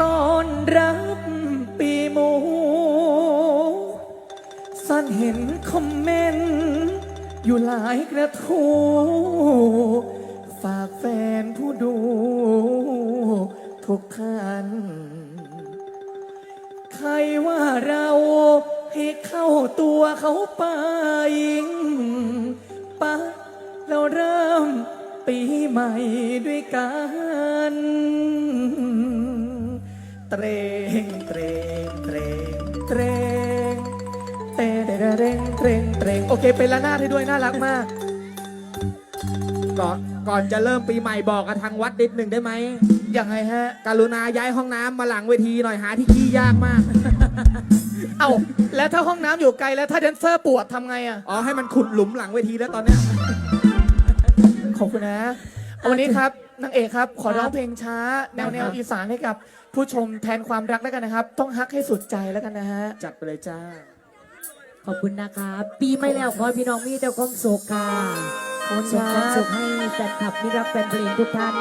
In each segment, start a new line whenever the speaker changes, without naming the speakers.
ตอนรับปีหมู สันเห็นคอมเมนต์ อยู่หลายกระทู้ฝากแฟนผู้ดู ทุกท่าน ใครว่าเราให้เข้าตัวเขาไปปะเราเริ่มปีใหม่ด้วยกัน เตรงเตรงเตรงเตรงเตรงเตรงเตรงเตรงโอเคเป็นละนาดให้ด้วยน่ารักมาก
ก่อนก่อนจะเริ่มปีใหม่บอกกับทางวัดนิดหนึ่งได้ไหม
ยังไงฮะ
กรุณาย้ายห้องน้ำมาหลังเวทีหน่อยหาที่ขี้ยากมาก
เอ้าแล้วถ้าห้องน้ำอยู่ไกลแล้วถ้าแดนเซอร์ปวดทำไงอะ
อ๋อให้มันขุดหลุมหลังเวทีแล้วตอนเนี้ย
ขอบคุณนะวันนี้ครับนางเอกครับ ขอร้องเพลงช้า แนวแนว
ครับ
อีสานให้กับ ผู้ชมแทนความรักแล้วกันนะครับ ต้องฮักให้สุดใจแล้วกันนะฮะ
จัดไปเลยจ้า
ขอบคุณนะคะ ปีไม่แล้วขอให้พี่น้องมีแต่ความสุขค่ะ
ขอบคุณ
ส่ง
ค
ความ
รั
สุ
บ
ขให้แฟนคลับมิตรรักแฟนเพลงทุกท่าน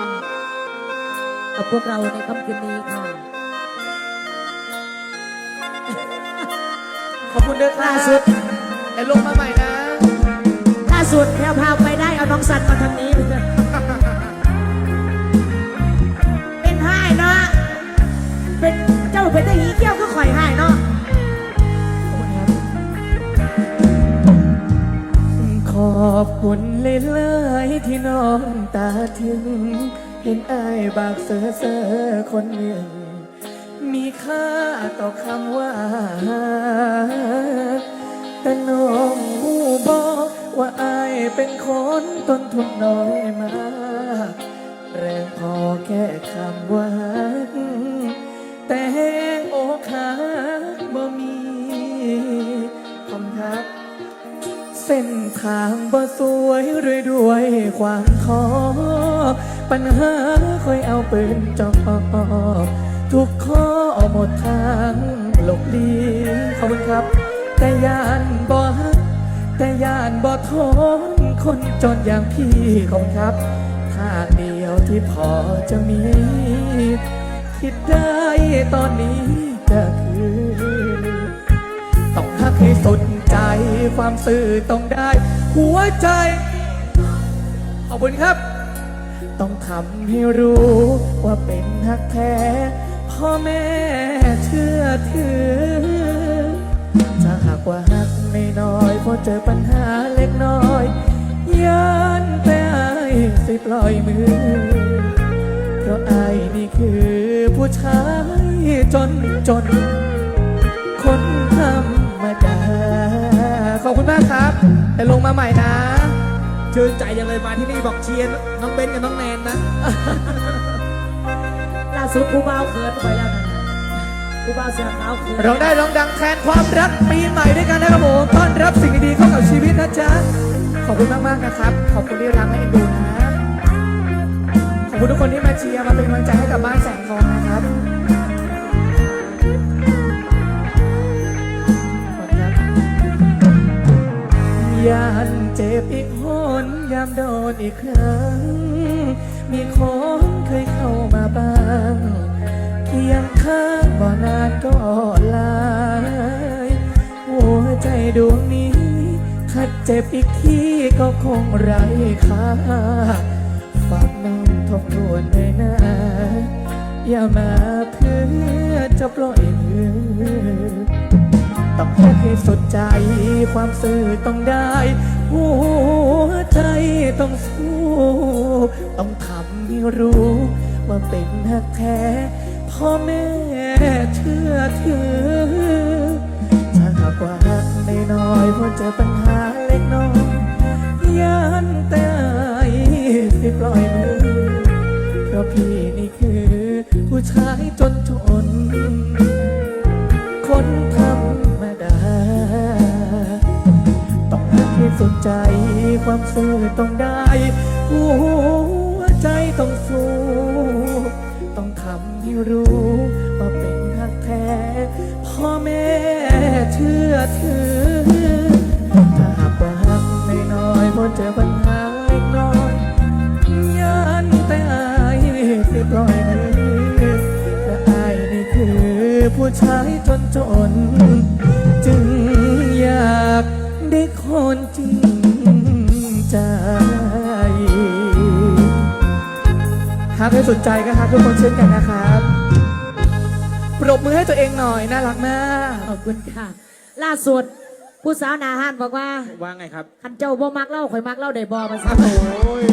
กับพวกเราในค่ำคืนนี้ค่ะ
ขอบคุณด้วยครับ
ล่าสุด
เดี๋ยวลงมาใหม่นะ
ล่าสุดแพรวพราวไปได้เอาน้องสันมาทางนี้เป็น อ
บคุณเลยเลยๆที่น้องตาถึง เห็นอายบากเสือเสือคนหนึ่ง มีค่าต่อคำว่า แต่น้องหูบอกว่าอายเป็นคนต้นทุนน้อยมาก แรงพอแค่คำว่า เส้นทางบ่สวยรวยด้วยความท้อปัญหาคอยเอาปืนจ่อทุกข้อหมดทางหลบลีขอบคุณครับ แต่ยานบ่แต่ยานบ่ทนคนจนอย่างพี่ขอบคุณครับทางเดียวที่พอจะมี คิดได้ตอนนี้ก็คือ ความสื่อต้องได้ หัวใจ ขอบคุณครับ ต้องทำให้รู้ว่าเป็นฮักแท้ พ่อแม่เชื่อถือ ถ้าหากว่าฮักไม่น้อยพอเจอปัญหาเล็กน้อยยันแต่อายสิปล่อยมือ เพราะอายนี่คือผู้ชายจนจน แต่ลงมาใหม่นะ
ชื่นใจยังเลยมาที่นี่บอกเชียร์น้องเบนกับน้องแนนนะ
ล่าสุดครูบ่าวเขินไปแล้วนะครูบ่าวเสียขาวเขิน
เราได้ร้องดังแทนความรักปีใหม่ด้วยกันนะครับผมต้อนรับสิ่งดีๆเข้ากับชีวิตนะจ๊ะขอบคุณมากๆนะครับ ขอบคุณที่รักและเอ็นดูนะขอบคุณทุกคนที่มาเชียร์มาเป็นกำลังใจให้กับบ้านแสงทองนะ ยานเจ็บอีกหนยามโดนอีกครั้ง มีคนเคยเข้ามาบ้างเคียงข้างบ่นานก็ลายหัวใจดวงนี้ถ้าเจ็บอีกทีก็คงไร้ค่าฝากน้องทบทวนด้วยนะ อย่ามาเพื่อจะปล่อยมือ ต้องพกให้สดใจ ความสื่อต้องได้ หัวใจต้องสู้ ต้องทำให้รู้ ว่าเป็นหักแท้ พ่อแม่เชื่อถือ ถ้าหากว่าหักไม่น้อยพอเจอปัญหาเล็กน้อยยันแต่อายสิปล่อยมือเพราะพี่นี่คือ ผู้ชายจนจนคน สุดใจความซื่อต้องได้หัวใจต้องสู้ต้องทำให้รู้ว่าเป็นหักแท้พ่อแม่เชื่อถือถ้าหากว่าหักไม่น้อยพอเจอปัญหาเล็กน้อยยันแต่อายสิปล่อยมือและอายในผู้ชายจนจน คนจริงใจหากใครสนใจก็ครับทุกคนเช่นกันนะครับ ปรบมือให้ตัวเองหน่อย น่ารักมาก
ขอบคุณค่ะ ล่าสุด ผู้สาวหนาฮันบอกว่า
ว่าไงครับ
คันเจ้าบ่มักเล่าข่อยมักเล่าได้บ่มาซะ
โอ้ย